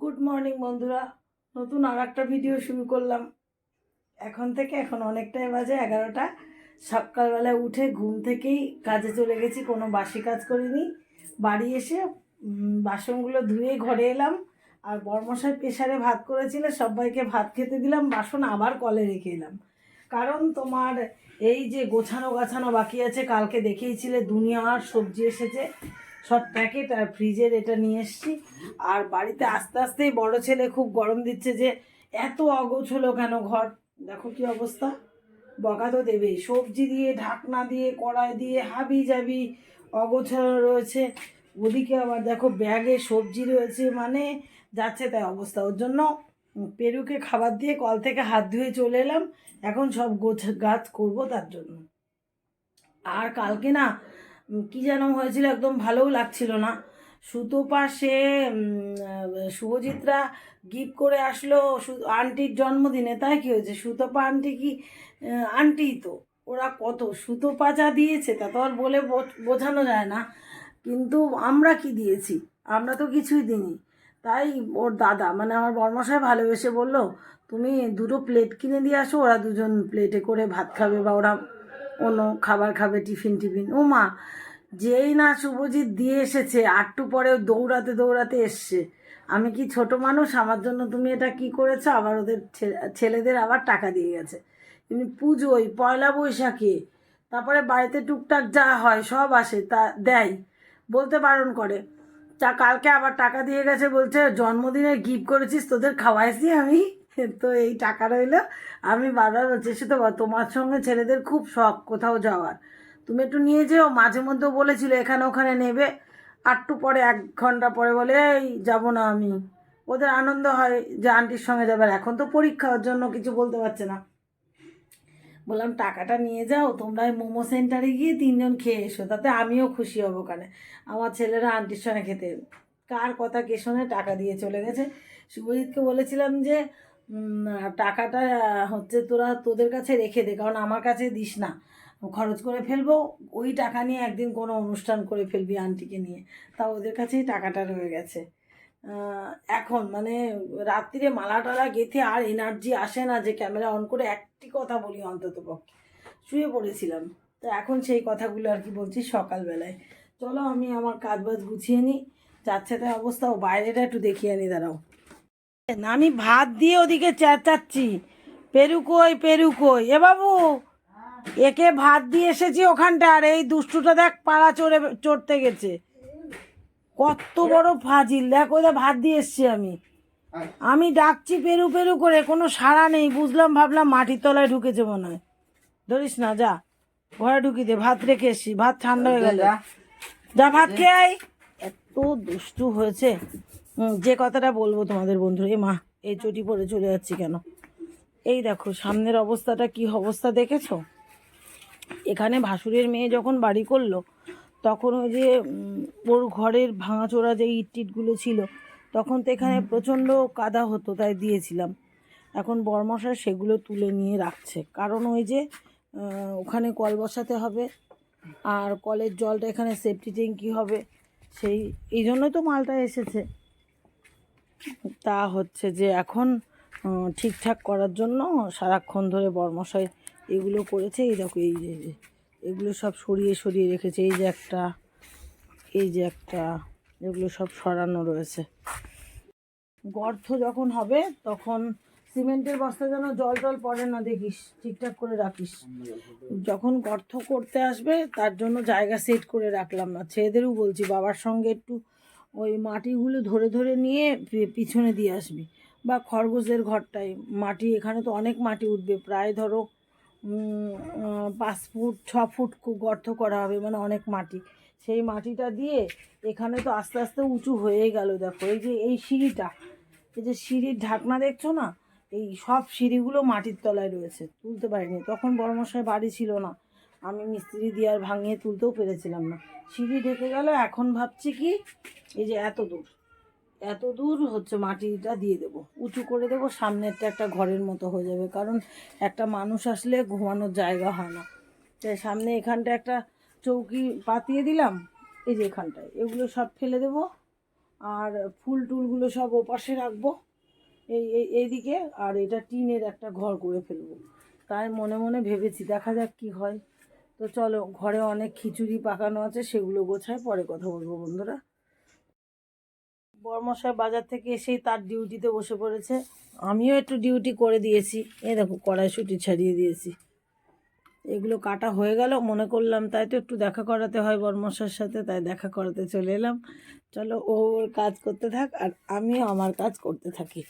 Good morning বন্ধুরা। নতুন আর একটা ভিডিও শুরু করলাম। এখন থেকে, এখন অনেকটাই বাজে, এগারোটা। সকালবেলা উঠে ঘুম থেকেই কাজে চলে গেছি, কোনো বাসি কাজ করিনি। বাড়ি এসে বাসনগুলো ধুয়ে ঘরে এলাম। আর বর্মশাই প্রেশারে ভাত করেছিল, সবাইকে ভাত খেতে দিলাম, বাসন আবার কলে রেখে এলাম। কারণ তোমার এই যে গোছানো গাছানো বাকি আছে, কালকে দেখিয়েছিলে দুনিয়ার সবজি এসেছে। সব প্যাকেট আর ফ্রিজের এটা নিয়ে এসেছি। আর বাড়িতে আস্তে আস্তেই বড় ছেলে খুব গরম দিচ্ছে যে এত অগোছ হলো কেন ঘর? দেখো কি অবস্থা। বকা তো দেবেই। সবজি দিয়ে, ঢাকনা দিয়ে, কড়াই দিয়ে, হাবি জাবি অগোছালো রয়েছে। ওদিকে আবার দেখো ব্যাগে সবজি রয়েছে মানে যাচ্ছে তাই অবস্থা। ওর জন্য পেরুকে খাবার দিয়ে কল থেকে হাত ধুয়ে চলে এলাম। এখন সব গোছ, গাছ করব তার জন্য। আর কালকে না কি যেন হয়েছিল একদম ভালোও লাগছিল না। সুতোপা সে শুভজিৎরা গিফট করে আসলো আন্টির জন্মদিনে তাই কি হয়েছে? সুতোপা আন্টি কি আহ, আন্টিই তো ওরা কত? সুতোপা যা দিয়েছে তা তো আর বলে বোঝানো যায় না। কিন্তু আমরা কি দিয়েছি? আমরা তো কিছুই দিইনি। তাই ওর দাদা মানে আমার বর্মশাই ভালোবেসে বলল তুমি দুটো প্লেট কিনে দিয়ে আসো ওরা দুজন প্লেটে করে ভাত খাবে বা ওরা অন্য খাবার খাবে টিফিন টিফিন ও মা যেই না শুভজিৎ দিয়ে এসেছে, আটটু পরে দৌড়াতে দৌড়াতে এসছে। আমি কি ছোট মানুষ? আমার জন্য তুমি এটা কি করেছ? আবার ওদের ছেলেদের আবার টাকা দিয়ে গেছে। এমনি পুজোয়, পয়লা বৈশাখে, তারপরে বাড়িতে টুকটাক যা হয় সব আসে, তা দেয়। বলতে বারণ করে। তা কালকে আবার টাকা দিয়ে গেছে বলছে জন্মদিনে গিফট করেছিস, তোদের খাওয়াইছি আমি। তো এই টাকা রইল। আমি বারবার বলছি, সে তো তোমার সঙ্গে ছেলেদের খুব শখ কোথাও যাওয়ার। তুমি একটু নিয়ে যেও, মাঝে মধ্যে বলেছিল এখানে ওখানে নেবে। আটটু পরে, এক ঘণ্টা পরে বলে, এই, যাব না আমি। ওদের আনন্দ হয় যে আন্টির সঙ্গে যাবে। এখন তো পরীক্ষা, ওর জন্য কিছু বলতে পারছে না। বললাম, টাকাটা নিয়ে যাও, তোমরা মোমো সেন্টারে গিয়ে তিনজন খেয়ে এসো, তাতে আমিও খুশি হব ওখানে। আমার ছেলেরা আন্টির সঙ্গে খেতে কার কথা কে শোনে, টাকা দিয়ে চলে গেছে। শুভজিৎকে বলেছিলাম যে টাকাটা হচ্ছে তোরা তোদের কাছে রেখে দে, কারণ আমার কাছে দিস না। খরচ করে ফেলব, ওই টাকা নিয়ে একদিন কোনো অনুষ্ঠান করে ফেলবি আন্টিকে নিয়ে। তা ওদের কাছেই টাকাটা রয়ে গেছে। এখন মানে রাত্রিরে মালা টালা গেঁথে আর এনার্জি আসে না যে ক্যামেরা অন করে একটি কথা বলি অন্তত পক্ষে। শুয়ে পড়েছিলাম। তো এখন সেই কথাগুলো আর কি বলছি সকালবেলায়। চলো আমি আমার কাজ বাজ গুছিয়ে নিই। যাচ্ছে তাই অবস্থা। ও বাইরেটা একটু দেখিয়ে নি, দাঁড়াও। না, আমি ভাত দিয়ে ওদিকে চেঁচাচ্ছি। পেরু কই পেরু কই এ বাবু! একে ভাত দিয়ে এসেছি ওখানটা আর এই দুষ্টুটা দেখ পাড়া চড়ে, চড়তে গেছে। কত বড় ফাজিল, দেখ ওদের ভাত দিয়ে এসছি আমি। আমি ডাকছি পেরু পেরু করে, কোনো সাড়া নেই, বুঝলাম ভাবলাম মাটির তলায় ঢুকেছে মনে হয়। ধরিস না, যা, ঘরে ঢুকি দে, ভাত রেখে এসছি, ভাত ঠান্ডা হয়ে গেল। যা, ভাত খেয়ে আয়। এত দুষ্টু হয়েছে। যে কথাটা বলব তোমাদের বন্ধু এ মা, এই চটি পরে চলে যাচ্ছি কেন? এই দেখো, সামনের অবস্থাটা কি অবস্থা দেখেছ? এখানে ভাসুরের মেয়ে যখন বাড়ি করল, তখন ওই যে ওর ঘরের ভাঙাচোরা যে ইট ছিল, তখন তো এখানে প্রচণ্ড কাদা হতো, তাই দিয়েছিলাম। এখন বরমশাই সেগুলো তুলে নিয়ে রাখছে। কারণ ওই যে ওখানে কল বসাতে হবে, আর কলের জলটা এখানে সেফটি ট্যাঙ্কি হবে, সেই, এই জন্যই তো মালটা এসেছে। তা হচ্ছে যে এখন ঠিকঠাক করার জন্য সারাক্ষণ ধরে বর্মশাই এগুলো করেছে, এই দেখো, এই যে, এগুলো সব সরিয়ে সরিয়ে রেখেছে, এই যে একটা, এই যে একটা, এগুলো সব সরানো রয়েছে। গর্ত যখন হবে, তখন সিমেন্টের বস্তা যেন জল টল পড়ে না দেখিস, ঠিকঠাক করে রাখিস। যখন গর্ত করতে আসবে, তার জন্য জায়গা সেট করে রাখলাম না। ছেলেদেরও বলছি, বাবার সঙ্গে একটু ওই মাটিগুলো ধরে ধরে নিয়ে পিছনে দিয়ে আসবি। বা খরগোশের ঘরটায়, মাটি, এখানে তো অনেক মাটি উঠবে, প্রায় ধরো পাঁচ ফুট, ছ ফুট গর্ত করা হবে মানে অনেক মাটি। সেই মাটিটা দিয়ে এখানে তো আস্তে আস্তে উঁচু হয়ে গেল, দেখো। এই যে এই সিঁড়িটা, এই যে সিঁড়ির ঢাকনা দেখছ না? এই সব সিঁড়িগুলো মাটির তলায় রয়েছে, তুলতে পারিনি। তখন বড়মশাই বাড়ি ছিল না। আমি মিস্ত্রি দিয়ে আর ভাঙিয়ে তুলতেও পেরেছিলাম না। সিঁড়ি ঢেকে গেল, এখন ভাবছি কি, এই যে এত দূর। এত দূর হচ্ছে মাটিটা দিয়ে দেবো। উঁচু করে দেবো, সামনেরটা একটা ঘরের মতো হয়ে যাবে। কারণ একটা মানুষ আসলে ঘুমানোর জায়গা হয় না। তাই সামনে এখানটা একটা চৌকি পাতিয়ে দিলাম, এই যে এখানটায়। এগুলো সব ফেলে দেবো, আর ফুল টুলগুলো সব ওপাশে রাখব, এই এই, এইদিকে। আর এটা টিনের একটা ঘর করে ফেলব। তাই মনে মনে ভেবেছি, দেখা যাক কি হয়। তো চলো, ঘরে অনেক খিচুড়ি পাকানো আছে, সেগুলো গোছায় পরে কথা বলব বন্ধুরা। বর্মশাই বাজার থেকে এসেই তার ডিউটিতে বসে পড়েছে। আমিও একটু ডিউটি করে দিয়েছি। এই দেখো, কড়াইশুটি ছাড়িয়ে দিয়েছি। এগুলো কাটা হয়ে গেল, মনে করলাম তাই তো একটু দেখা করাতে হয় বর্মশার সাথে, তাই দেখা করাতে চলে এলাম। চলো, ও ওর কাজ করতে থাক আর আমিও আমার কাজ করতে থাকি।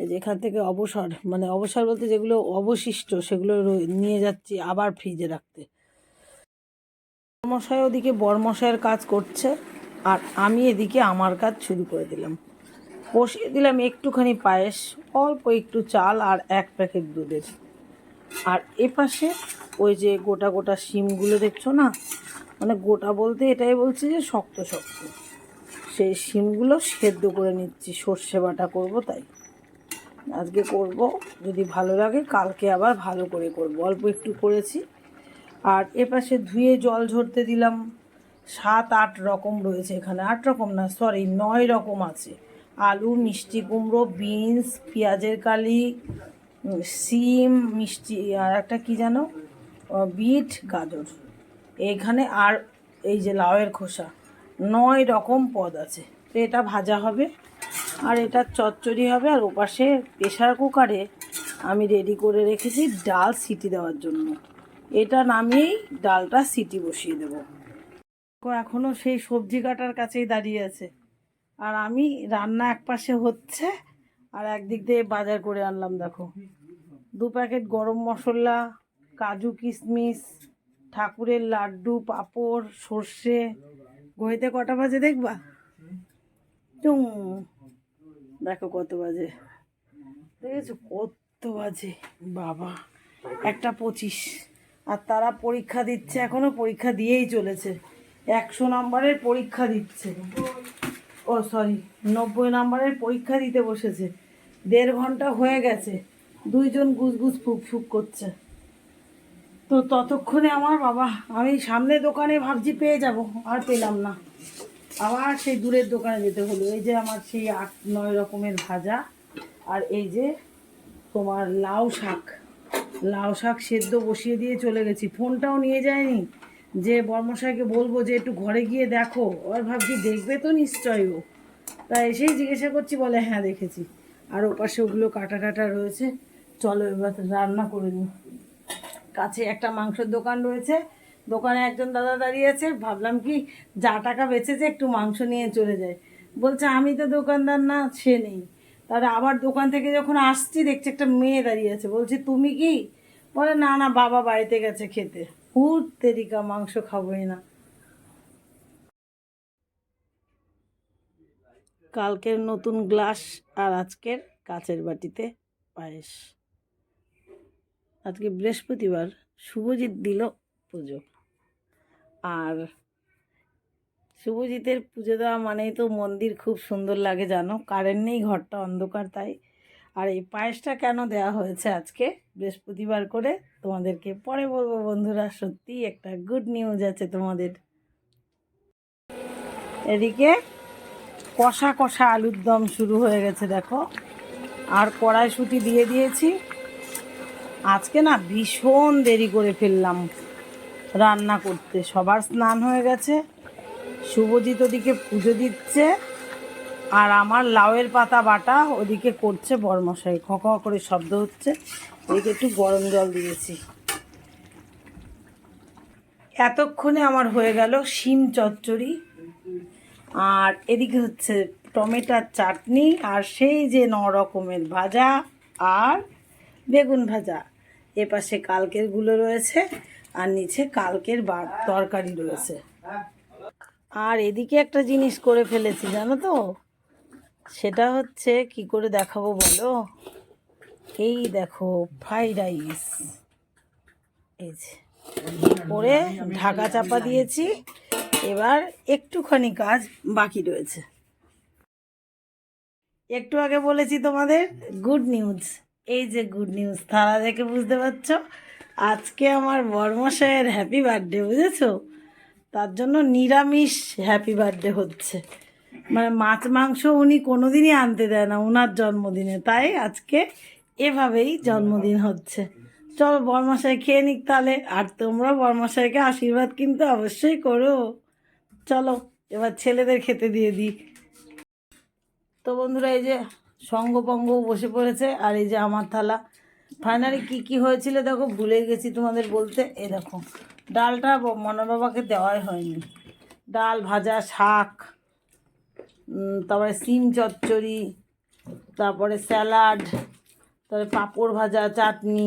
এই যে থেকে অবসর মানে অবসর বলতে যেগুলো অবশিষ্ট, সেগুলো নিয়ে যাচ্ছি আবার ফ্রিজে রাখতে। বর্মশাই ওদিকে, বর্মশাইয়ের কাজ করছে। আর আমি এদিকে আমার কাজ শুরু করে দিলাম। বসিয়ে দিলাম একটুখানি পায়েস, অল্প একটু চাল আর এক প্যাকেট দুধের। আর এপাশে ওই যে গোটা গোটা শিমগুলো দেখছ না? মানে গোটা বলতে এটাই বলছি যে শক্ত শক্ত। সেই শিমগুলো সেদ্ধ করে নিচ্ছি, সর্ষে বাটা করব তাই। আজকে করব, যদি ভালো লাগে কালকে আবার ভালো করে করব। অল্প একটু করেছি। আর এপাশে ধুয়ে জল ঝরতে দিলাম। সাত, আট রকম রয়েছে এখানে। আট রকম না সরি নয় রকম আছে। আলু, মিষ্টি কুমড়ো, বিনস, পেঁয়াজের কালি সিম, মিষ্টি, আর একটা কি যেন বিট, গাজর। এইখানে আর এই যে লাউয়ের খোসা, নয় রকম পদ আছে। তো এটা ভাজা হবে, আর এটা চচ্চড়ি হবে, আর ওপাশে প্রেশার কুকারে আমি রেডি করে রেখেছি ডাল সিটি দেওয়ার জন্য। এটা নামিয়েই ডালটা সিটি বসিয়ে দেবো। এখনও সেই সবজি কাটার কাছেই দাঁড়িয়ে আছে। আর আমি রান্না এক পাশে হচ্ছে, আর একদিক দিয়ে বাজার করে আনলাম, দেখো। দু প্যাকেট গরম মশলা, কাজু কিশমিশ, ঠাকুরের লাড্ডু, পাঁপড়, সর্ষে। ঘড়িতে কটা বাজে দেখবা? টুং দেখো কত বাজে। দেখেছ? কত বাজে। বাবা, একটা পঁচিশ। আর তারা পরীক্ষা দিচ্ছে, এখনও পরীক্ষা দিয়েই চলেছে। একশো নম্বরের পরীক্ষা দিচ্ছে। ও সরি নব্বই নম্বরের পরীক্ষা দিতে বসেছে। দেড় ঘণ্টা হয়ে গেছে। দুইজন গুজগুজ ফুক ফুক করছে। তো ততক্ষণে আমার বাবা, আমি সামনে দোকানে ভাবছি পেয়ে যাব, আর পেলাম না। আবার সেই দূরের দোকানে যেতে হলো। এই যে আমার সেই আট, নয় রকমের ভাজা, আর এই যে তোমার লাউ শাক। লাউ শাক সেদ্ধ বসিয়ে দিয়ে চলে গেছি। ফোনটাও নিয়ে যায়নি। যে বর্মশাইকে বলব যে একটু ঘরে গিয়ে দেখো। আর ভাবছি দেখবে তো নিশ্চয়ই ও। তা এসেই জিজ্ঞাসা করছি, বলে হ্যাঁ দেখেছি। আর ওপাশে ওগুলো কাটা কাটা রয়েছে। চলো, এবার রান্না করে নিই। কাছে একটা মাংসের দোকান রয়েছে। দোকানে একজন দাদা দাঁড়িয়ে আছে। ভাবলাম কি, যা টাকা বেঁচেছে, একটু মাংস নিয়ে চলে যায় বলছে, আমি তো দোকানদার না, সে নেই। তাহলে আবার দোকান থেকে যখন আসছি, দেখছি একটা মেয়ে দাঁড়িয়ে আছে। বলছি, তুমি কি? বলে, না না, বাবা বাড়িতে গেছে খেতে। হুট তেরিকা মাংস খাবোই না। কালকের নতুন গ্লাস আর আজকের কাচের বাটিতে পায়েস। আজকে বৃহস্পতিবার, শুভজিৎ দিল পুজো। আর শুভজিতের পুজো দেওয়া মানেই তো মন্দির খুব সুন্দর লাগে জানো, কারেন্ট নেই, ঘরটা অন্ধকার, তাই আর এই পায়েসটা কেন দেওয়া হয়েছে আজকে? বৃহস্পতিবার করে তোমাদেরকে পরে বলব বন্ধুরা, সত্যি একটা গুড নিউজ আছে তোমাদের। এদিকে কষা কষা আলুর দম শুরু হয়ে গেছে, দেখো। আর কড়াইশুটি দিয়ে দিয়েছি। আজকে না ভীষণ দেরি করে ফেললাম রান্না করতে। সবার স্নান হয়ে গেছে। শুভজিৎ ওদিকে পুজো দিচ্ছে। আর আমার লাউয়ের পাতা বাটা ওদিকে করছে বরমশাই, খ করে শব্দ হচ্ছে। এদিকে একটু গরম জল দিয়েছি। এতক্ষণে আমার হয়ে গেল শিম চচ্চড়ি, আর এদিকে হচ্ছে টমেটোর চাটনি, আর সেই যে ন রকমের ভাজা আর বেগুন ভাজা। এপাশে কালকেরগুলো রয়েছে, আর নিচে কালকের তরকারি রয়েছে। আর এদিকে একটা জিনিস করে ফেলেছি, জানো তো? সেটা হচ্ছে কি করে দেখাবো বলো? এই দেখো ফ্রাইড রাইস এই যে করে ঢাকা চাপা দিয়েছি, এবার একটুখানি কাজ বাকি রয়েছে। একটু আগে বলেছি তোমাদের গুড নিউজ এই যে গুড নিউজ তারা দেখে বুঝতে পারছ? আজকে আমার বর্মশায়ের হ্যাপি বার্থডে বুঝেছ? তার জন্য নিরামিষ হ্যাপি বার্থডে হচ্ছে। মানে মাছ মাংস উনি কোনোদিনই আনতে দেয় না ওনার জন্মদিনে। তাই আজকে এভাবেই জন্মদিন হচ্ছে। চলো বরমশাই খেয়ে নিক তাহলে, আর তোমরা বরমশাইকে আশীর্বাদ কিন্তু অবশ্যই করো। চলো, এবার ছেলেদের খেতে দিয়ে দিই। তো বন্ধুরা, এই যে সঙ্গপঙ্গ বসে পড়েছে, আর এই যে আমার থালা। ফাইনালি কি কি হয়েছিল দেখো, ভুলে গেছি তোমাদের বলতে। দেখো, ডালটা ব- বাবাকে দেওয়াই হয়নি। ডাল, ভাজা, শাক তারপরে সিম চচ্চড়ি, তারপরে স্যালাড, তারপরে পাঁপড় ভাজা, চাটনি,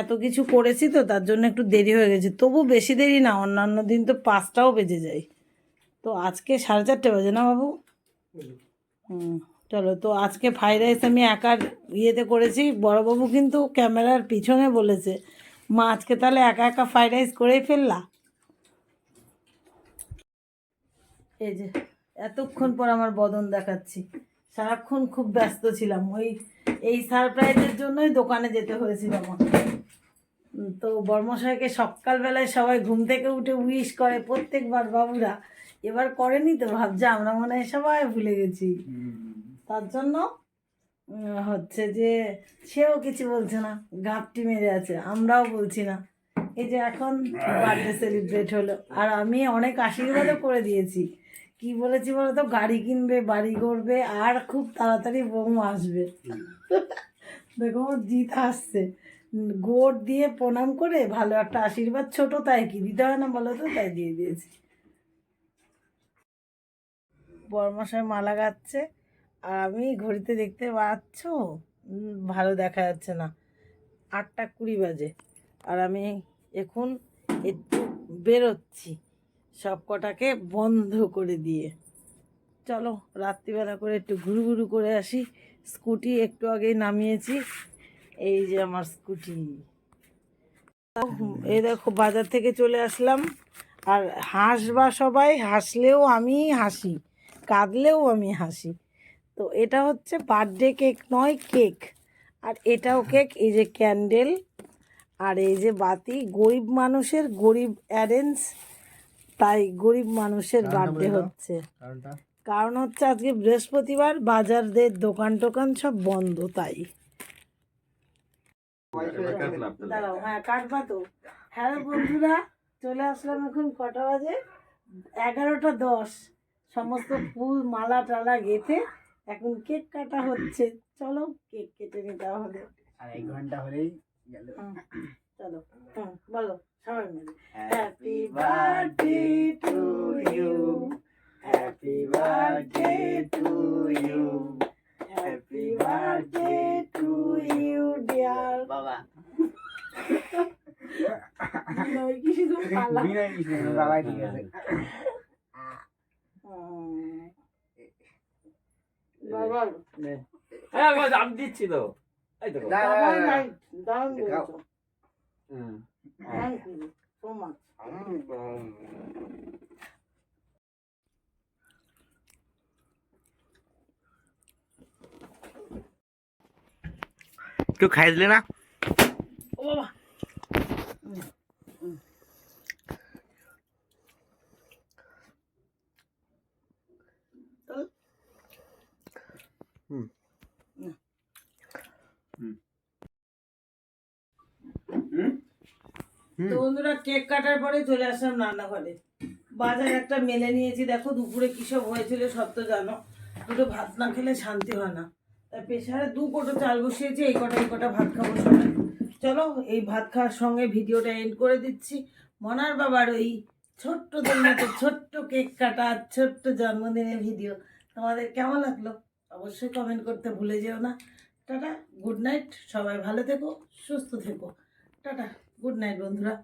এত কিছু করেছি তো, তার জন্য একটু দেরি হয়ে গেছে। তবু বেশি দেরি না, অন্যান্য দিন তো পাঁচটাও বেজে যায়। তো আজকে সাড়ে চারটে বাজে না বাবু? হুম, চলো, তো আজকে ফ্রাইড রাইস আমি একার ইয়েতে করেছি, বড়বাবু কিন্তু ক্যামেরার পিছনে বলেছে, মা, আজকে তাহলে একা একা ফ্রাইড রাইস করেই ফেললা? এই যে এতক্ষণ পর আমার বদন দেখাচ্ছি। সারাক্ষণ খুব ব্যস্ত ছিলাম। ওই এই সারপ্রাইজের জন্যই দোকানে যেতে হয়েছিল আমাকে উম, তো বর্মশাইকে সকালবেলায় সবাই ঘুম থেকে উঠে উইশ করে প্রত্যেকবার বাবুরা এবার করেনি তো? ভাবছে আমরা মনে হয় সবাই ভুলে গেছি। তার জন্য হচ্ছে যে সেও কিছু বলছে না গাপটি মেরে আছে আমরাও বলছি না। এই যে এখন বার্থডে সেলিব্রেট হলো। আর আমি অনেক আশীর্বাদও করে দিয়েছি। কি বলেছি বলো তো গাড়ি কিনবে বাড়ি করবে আর খুব তাড়াতাড়ি বৌমা আসবে। দেখো জিত আসছে। গোট দিয়ে প্রণাম করে ভালো একটা আশীর্বাদ ছোট তাই কি? দিতে হয় না বলো তো? তাই দিয়ে দিয়েছি। বরমশাই মালা গাচ্ছে আর আমি ঘড়িতে দেখতে পাচ্ছ? ভালো দেখা যাচ্ছে না। আটটা কুড়ি বাজে আর আমি এখন একটু বেরোচ্ছি। সব কটাকে বন্ধ করে দিয়ে। চলো, রাত্রিবেলা করে একটু ঘুরু ঘুরু করে আসি। স্কুটি একটু আগেই নামিয়েছি। এই যে আমার স্কুটি। এই দেখো, বাজার থেকে চলে আসলাম। আর হাসবা সবাই, হাসলেও আমি হাসি, কাঁদলেও আমি হাসি। তো এটা হচ্ছে বার্থডে কেক নয়, কেক। আর এটাও কেক, এই যে ক্যান্ডেল। আর এই যে বাতি, গরিব মানুষের গরিব অ্যারেঞ্জ। তাই গরিব মানুষের বার্থডে হচ্ছে। কারণ হচ্ছে আজকে বৃহস্পতিবার বাজারদের দোকান টোকান সব বন্ধ তাই। দাঁড়াও হ্যাঁ কাটবা তো হ্যাঁ বন্ধুরা চলে আসলাম এখন কটা বাজে? এগারোটা দশ। সমস্ত ফুল মালা টালা গেঁথে এখন কেক কাটা হচ্ছে। চলো কেক কেটে নিতে হবে আর এক ঘণ্টা হলেই গেল। চলো। হুম বলো সবাই মিলে। Happy birthday to you happy birthday to you happy birthday to you dear বাবা। নয় কি শুধু পালা বিনয় কৃষ্ণ বাবা ঠিক আছে হুম। বাবা হ্যাঁ বাবা, আমি দিচ্ছি তো এই দেখো না, না, বাবা না, না। নাই দারুণ দেখাও। বলেছ হুম। থ্যাংক ইউ সো মাচ কেউ খাই দিলে না ও কেক কাটার পরে চলে আসলাম রান্নাঘরে। বাজার একটা মেলে নিয়েছি, দেখো দুপুরে কী সব হয়েছিল সব তো জানো। দুটো ভাত না খেলে শান্তি হয় না। তাই প্রেশারে দু কোটো চাল বসিয়েছি, এই কটা এই কটা ভাত খাব সবাই। চলো, এই ভাত খাওয়ার সঙ্গে ভিডিওটা এন্ড করে দিচ্ছি। মনার বাবার ওই ছোট্ট মতো ছোট্ট কেক কাটা আর ছোট্ট জন্মদিনের ভিডিও। তোমাদের কেমন লাগল? অবশ্যই কমেন্ট করতে ভুলে যেও না। টাটা গুড নাইট সবাই ভালো থেকো, সুস্থ থেকো। টাটা গুড নাইট বন্ধুরা।